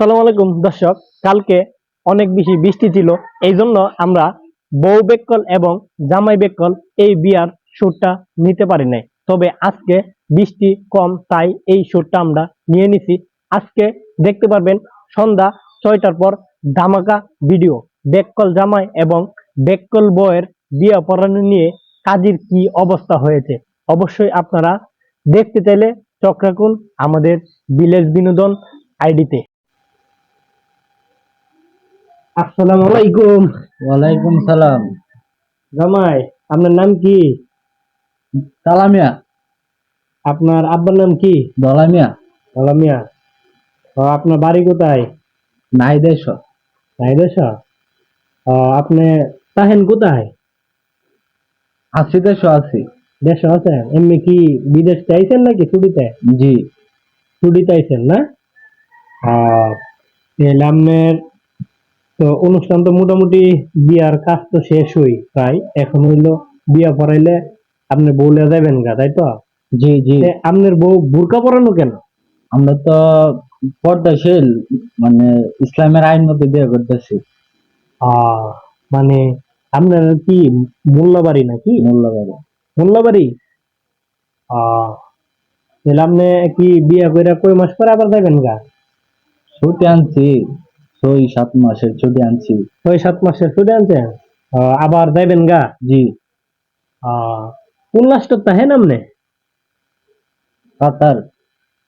আসসালামু আলাইকুম, দর্শক। কালকে অনেক বেশি বৃষ্টি ছিল, এই জন্য আমরা বউ বেকল এবং জামাই বেকল এই বিয়ার শুটটা নিতে পারি নাই। তবে আজকে বৃষ্টি কম, তাই এই শুটটা আমরা নিয়ে নিছি। আজকে দেখতে পারবেন সন্ধ্যা ছয়টার পর ধামাকা ভিডিও, বেকল জামাই এবং বেকল বউয়ের বিয়া পড়ানো নিয়ে কাজের কি অবস্থা হয়েছে। অবশ্যই আপনারা দেখতে চাইলে চোখ রাখুন আমাদের বিলেজ বিনোদন আইডিতে। আসসালামু আলাইকুম। ওয়ালাইকুম সালাম। জামাই আপনার নাম কি? সালামিয়া আপনার আব্বার নাম কি? দলামিয়া। আলামিয়া ও আপনার বাড়ি কোথায়? নাই দেশ রায়দেশ আপনি তাহেন কোথায়? আশি দেশ আছি। দেশ আছেন? এমনি কি বিদেশ চাইছেন নাকি ছুটিতে? জি। ছুটিতে আইছেন না? তাহলে আপনার তো অনুষ্ঠান তো মোটামুটি বিয়ার কাজ তো শেষ হই প্রায়। এখন হইল বিয়া পড়াইলে আপনি বউলে যাবেন গা তাই তো? জি জি। আপনার বউ বুরকা পরানো কেন? আমরা তো পর্দাশীল মানে ইসলামের আইন মতো বিয়ে করতেছি। মানে আপনার কি মোল্লাবাড়ি নাকি? মোল্লাবাড়ি। আহ, তাহলে আপনি কি বিয়া করে কয় মাস পরে আবার যাবেন গা? ছুটি আনছি। ছয় সাত মাসের ছুটি আনছি। ছয় সাত মাসের ছুটি আনছেন আবার যাবেন গা? জি। কোন লাস্ট তাহেন আপনি কাতার।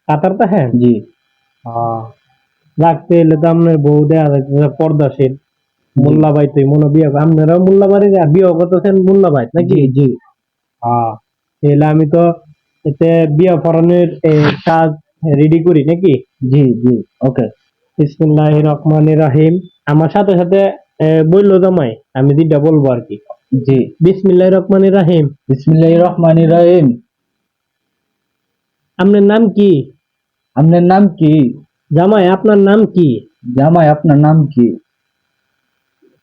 কাতার তাহেন জি। রাখতে এলে তো আপনার বউ দেয়া যাচ্ছে পর্দাশীল। মোল্লাবাই তুই মনে বিয়ে কর- আপনারাও মোল্লাবাড়ি বিয়ে করতেছেন মোল্লাবাই নাকি? জি হ্যাঁ তাহলে আমি তো এতে বিয়া পড়ানোর কাজ রেডি করি নাকি? জি জি ওকে। বিসমিল্লাহ রহমান রাহিম আমার সাথে সাথে বলল জামাই আমি যেটা বলব আর কি। জি। বিসমিল্লাহ রহমান রাহিম বিসমিল্লাহ রহমান রহিম আপনার নাম কি? আপনার নাম কি? জামাই আপনার নাম কি? জামাই আপনার নাম কি?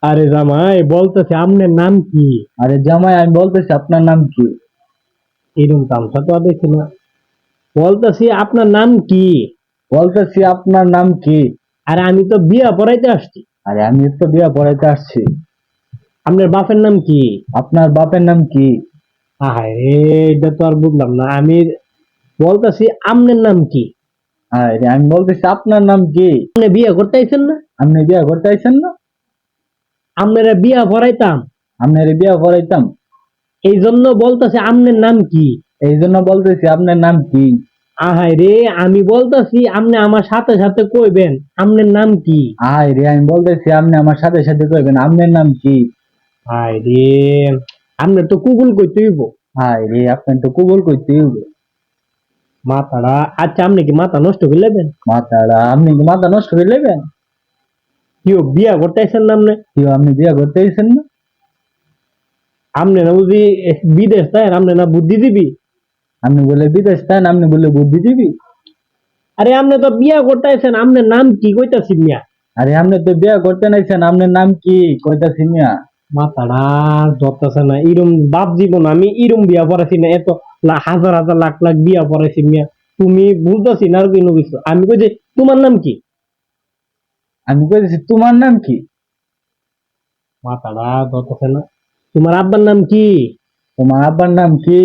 আরে জামাই বলতেছে আপনার নাম কি? আরে জামাই আমি বলতেছি আপনার নাম কি? এরকম তামসা তো দেখি না। বলতেছি আপনার নাম কি? বলতেছি আপনার নাম কি? আরে আমি তো বিয়া পড়াইতে আসছি। আরে আমি তো বিয়া পড়াইতে আসছি। আপনার বাপের নাম কি? আপনার বাপের নাম কি? আহায় রে এটা তো আর বুঝলাম না। আমি বলতেছি আপনার নাম কি? আরে আমি বলতেছি আপনার নাম কি? আপনি বিয়ে করতে আইছেন না? আপনি বিয়া করতে আইছেন না? আপনারা বিয়া পড়াইতাম। আপনার বিয়া করাইতাম এই জন্য বলতেছে আপনার নাম কি? এই জন্য বলতেছি আপনার নাম কি? আহাই রে আমি বলতেছি আপনি আমার সাথে সাথে কইবেন আপনার নাম কি? আয় রে আমি বলতেছি আপনি আমার সাথে সাথে কইবেন আপনার নাম কি? হাই রে আপনার তো কুকুল কইতে হইব। আয় রে আপনার তো কবুল করতে হইবে। মাথাটা আচ্ছা আপনি কি মাথা নষ্ট করে নেবেন মাথাটা আপনি কি মাথা নষ্ট করে নেবেন কেউ বিয়া করতে আইছেন না আপনি? কি আপনি বিয়া করতে আইছেন না? আপনি না বুঝি বিদেশ তাই আপনি না বুদ্ধি দিবি আপনি বলে বিদেশ তাই আপনি বলে বুদ্ধিজীবী আরে আপনি তো বিয়া করতে আপনার নাম কি কইতাছি মিয়া? আরে আপনি তো বিয়া করতে নাইছেন আপনার নাম কি কইতাছি মিয়া? মাথাটা ধরতেছে না এরম বাপ জীবন আমি এরম বিয়া পড়াইছি না এত হাজার হাজার লাখ লাখ বিয়া পড়াইছি মিয়া। তুমি বুঝতেছি না আর কোনো কিছু। আমি কই যে তোমার নাম কি? আমি কইতেছি তোমার নাম কি? মাথাটা ধরতেছে না। তোমার আব্বার নাম কি? তোমার আব্বার নাম কি?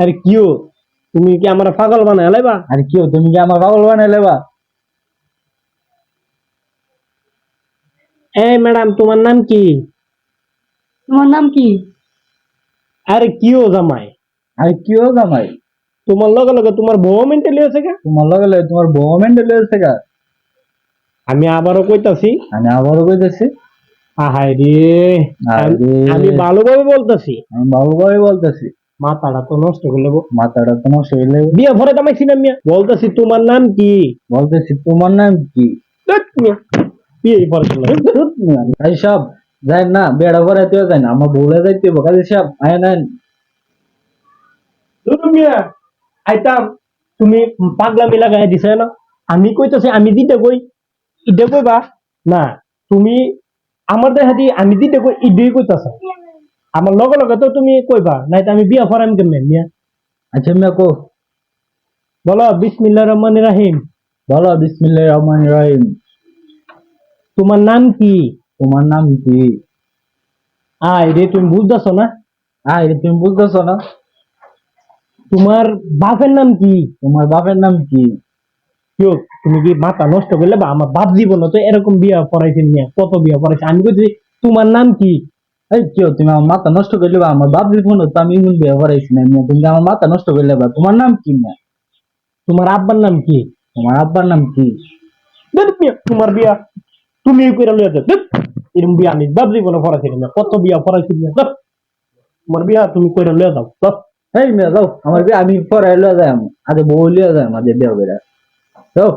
আরে কিও তুমি কি আমার পাগল বানায় লাইবা আর কি তুমি কি আমার পাগল বানাইলে বা এই ম্যাডাম তোমার নাম কি? তোমার নাম কি? আরে কিও জামাই। আর কি হোক আমায় তোমার লগে লগে তোমার বউ মেন্টালি আছে কা তোমার লগে লগে তোমার বউ মেন্ডেল হয়েছে গা? আমি আবারও কইতাছি। আমি আবারও কইতেছি। আহাই রে। আমি ভালোভাবে বলতাছি। আমি ভালোভাবে বলতেছি। মাথাটা তো নষ্ট করে নেব মাথাটা তোমার শরীরে বিয়া ভরে দামাইছি না মিয়া। বলতেছি তোমার নাম কি? বলতেছি তোমার নাম কি? বিয়ে করলাম। এই সব যাই না বেড়া করে তুই যাই না আমার বলে যাইতে কাজে আয় না মিয়া আইতাম। তুমি পাগলামি লাগাই দিছে না? আমি কইতাছি আমি দিতে কই? ইটা কইবা? না তুমি আমার দেখা দি আমি দিতে কই? ইডেই কইতাছ। আমার লগে লগে তো তুমি কইবা নাই তো আমি বিয়া ফরাম কেমনে মিয়া? আচ্ছা মিয়া কো বলো বিসমিল্লাহ রহমান রাহিম বলো বিসমিল্লাহ রহমান রহিম তোমার নাম কি? তোমার নাম কি? আয় রে তুমি বুঝতেছো না? আয় রে, তুমি বুঝতেছো না? তোমার বাপের নাম কি? তোমার বাপের নাম কি? কেউ তুমি কি মাথা নষ্ট করলে বা আমার বাপ জীবন তো এরকম বিয়া পড়াইছে নিয়ে কত বিয়া পড়াইছে আমি বলছি তোমার নাম কি? এই কেউ তুমি আমার মাথা নষ্ট করলে বা আমার বাপ জীবন তো আমি ইমন বিয়ে করাইছি না তুমি আমার মাথা নষ্ট করলে বা তোমার নাম কি মিয়া তোমার আব্বার নাম কি? তোমার আব্বার নাম কি? তোমার বিয়া। তুমি কইরা লইয়া ধুর, এরকম বিয়া আমি বাপ জীবনে পড়াইছি না কত বিয়া পড়াইছি না। তোমার বিয়া তুমি কইরা লইয়া যাও। ধুর। এই মিয়া যাও আমার বিয়ে আমি পরে লয়ে যাই আগে বউ লিয়ে যাই আমাদের বিয়ে করে যাও।